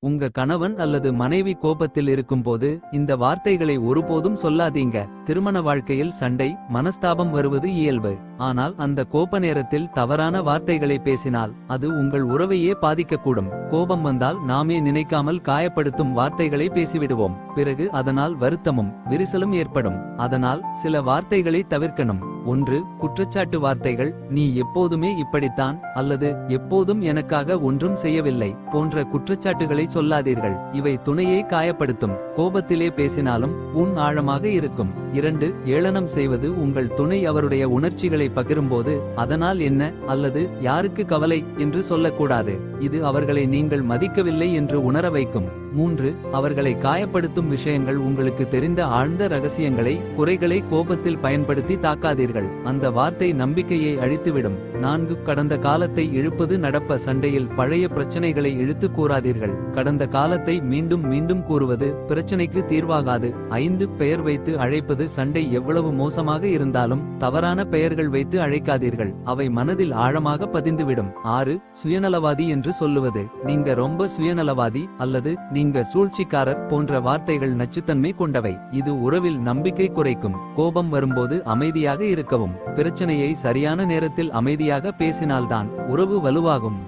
உங்க கணவன் அல்லது மனைவி கோபத்தில் இருக்கும்போது இந்த வார்த்தைகளை ஒருபோதும் சொல்லாதீங்க. திருமண வாழ்க்கையில் சண்டை மனஸ்தாபம் வருவது இயல்பு. ஆனால் அந்த கோப நேரத்தில் தவறான வார்த்தைகளை பேசினால் அது உங்கள் உறவையே பாதிக்கக்கூடும். கோபம் வந்தால் நாமே நினைக்காமல் காயப்படுத்தும் வார்த்தைகளை பேசிவிடுவோம். பிறகு அதனால் வருத்தமும் விரிசலும் ஏற்படும். அதனால் சில வார்த்தைகளை தவிர்க்கணும். ஒன்று குற்றச்சாட்டு வார்த்தைகள் நீ எப்போதுமே இப்படித்தான் அல்லது எப்போதும் எனக்காக ஒன்றும் செய்யவில்லை போன்ற குற்றச்சாட்டுகளை சொல்லாதீர்கள். இவை துணையை காயப்படுத்தும். கோபத்திலே பேசினாலும் உன் ஆழமாக இருக்கும். இரண்டு ஏளனம் செய்வது உங்கள் துணை அவருடைய உணர்ச்சிகளை பகிரும்போது அதனால் என்ன? அல்லது யாருக்கு கவலை? என்று சொல்லக்கூடாது. இது அவர்களை நீங்கள் மதிக்கவில்லை என்று உணர வைக்கும். மூன்று அவர்களை காயப்படுத்தும் விஷயங்கள் உங்களுக்கு தெரிந்த ஆழ்ந்த ரகசியங்களை குறைகளை கோபத்தில் பயன்படுத்தி தாக்காதீர்கள். அந்த வார்த்தை நம்பிக்கையை அழித்துவிடும். நான்கு கடந்த காலத்தை இழுப்பது நடப்ப சண்டையில் பழைய பிரச்சனைகளை இழுத்து கூறாதீர்கள். கடந்த காலத்தை மீண்டும் மீண்டும் கூறுவது பிரச்சனைக்கு தீர்வாகாது. ஐந்து பெயர் வைத்து அழைப்பது சண்டை எவ்வளவு மோசமாக இருந்தாலும் தவறான பெயர்கள் வைத்து அழைக்காதீர்கள். அவை மனதில் ஆழமாக பதிந்துவிடும். ஆறு சுயநலவாதி என்று சொல்லுவது. நீங்க ரொம்ப சுயநலவாதி அல்லது நீங்க சூழ்ச்சிக்காரர் போன்ற வார்த்தைகள் நச்சுத்தன்மை கொண்டவை. இது உறவில் நம்பிக்கை குறைக்கும். கோபம் வரும்போது அமைதியாக இருக்கவும். பிரச்சனையை சரியான நேரத்தில் அமைதியாக பேசினால்தான் உறவு வலுவாகும்.